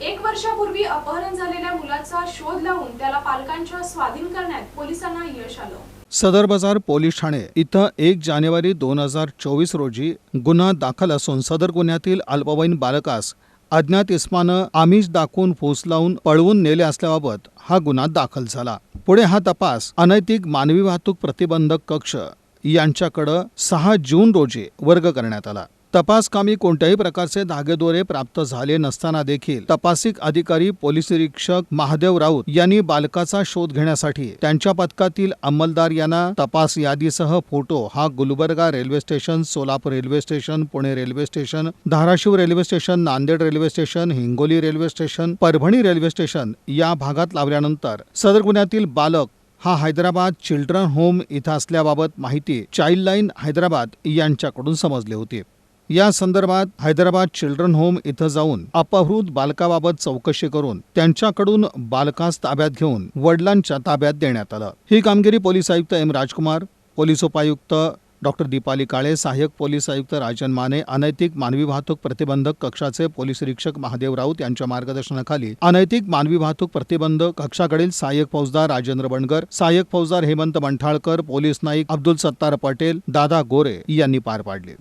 एक वर्षापूर्वी अपहरण झालेल्या मुलाचा शोध लावून त्याला पालकांच्या स्वाधीन करण्यात पोलिसांना यश आलं. सदर बाजार पोलीस ठाणे इथं एक जानेवारी दोन हजार चोवीस रोजी गुन्हा दाखल असून सदर गुन्ह्यातील अल्पवयीन बालकास अज्ञात इस्मानं आमिष दाखवून फूस लावून पळवून नेले असल्याबाबत हा गुन्हा दाखल झाला. पुढे हा तपास अनैतिक मानवी वाहतूक प्रतिबंधक कक्ष यांच्याकडं सहा जून रोजी वर्ग करण्यात आला. तपासकामी कोणत्याही प्रकारचे धागेदोरे प्राप्त झाले नसताना देखील तपासिक अधिकारी पोलीस निरीक्षक महादेव राऊत यांनी बालकाचा शोध घेण्यासाठी त्यांच्या पथकातील अंमलदार यांना तपास यादीसह फोटो हा Gulbarga railway station Solapur railway station Pune railway station Dharashiv railway station Nanded railway station Hingoli railway station Parbhani railway station या भागात लावल्यानंतर सदर गुन्ह्यातील बालक हा हैदराबाद चिल्ड्रन होम इथं असल्याबाबत माहिती चाइल्डलाईन हैदराबाद यांच्याकडून समजले होते. या संदर्भात हैदराबाद चिल्ड्रन होम इथं जाऊन अपहृत बालकाबाबत चौकशी करून त्यांच्याकडून बालकास ताब्यात घेऊन वडिलांच्या ताब्यात देण्यात आलं. ही कामगिरी पोलीस आयुक्त एम राजकुमार पोलीस उपायुक्त डॉक्टर दीपाली काळे सहाय्यक पोलीस आयुक्त राजन माने अनैतिक मानवी वाहतूक प्रतिबंधक कक्षाचे पोलीस निरीक्षक महादेव राऊत यांच्या मार्गदर्शनाखाली अनैतिक मानवी वाहतूक प्रतिबंधक कक्षाकडील सहाय्यक फौजदार राजेंद्र बंडगर सहाय्यक फौजदार हेमंत मंठाळकर पोलीस नाईक अब्दुल सत्तार पटेल दादा गोरे यांनी पार पाडले.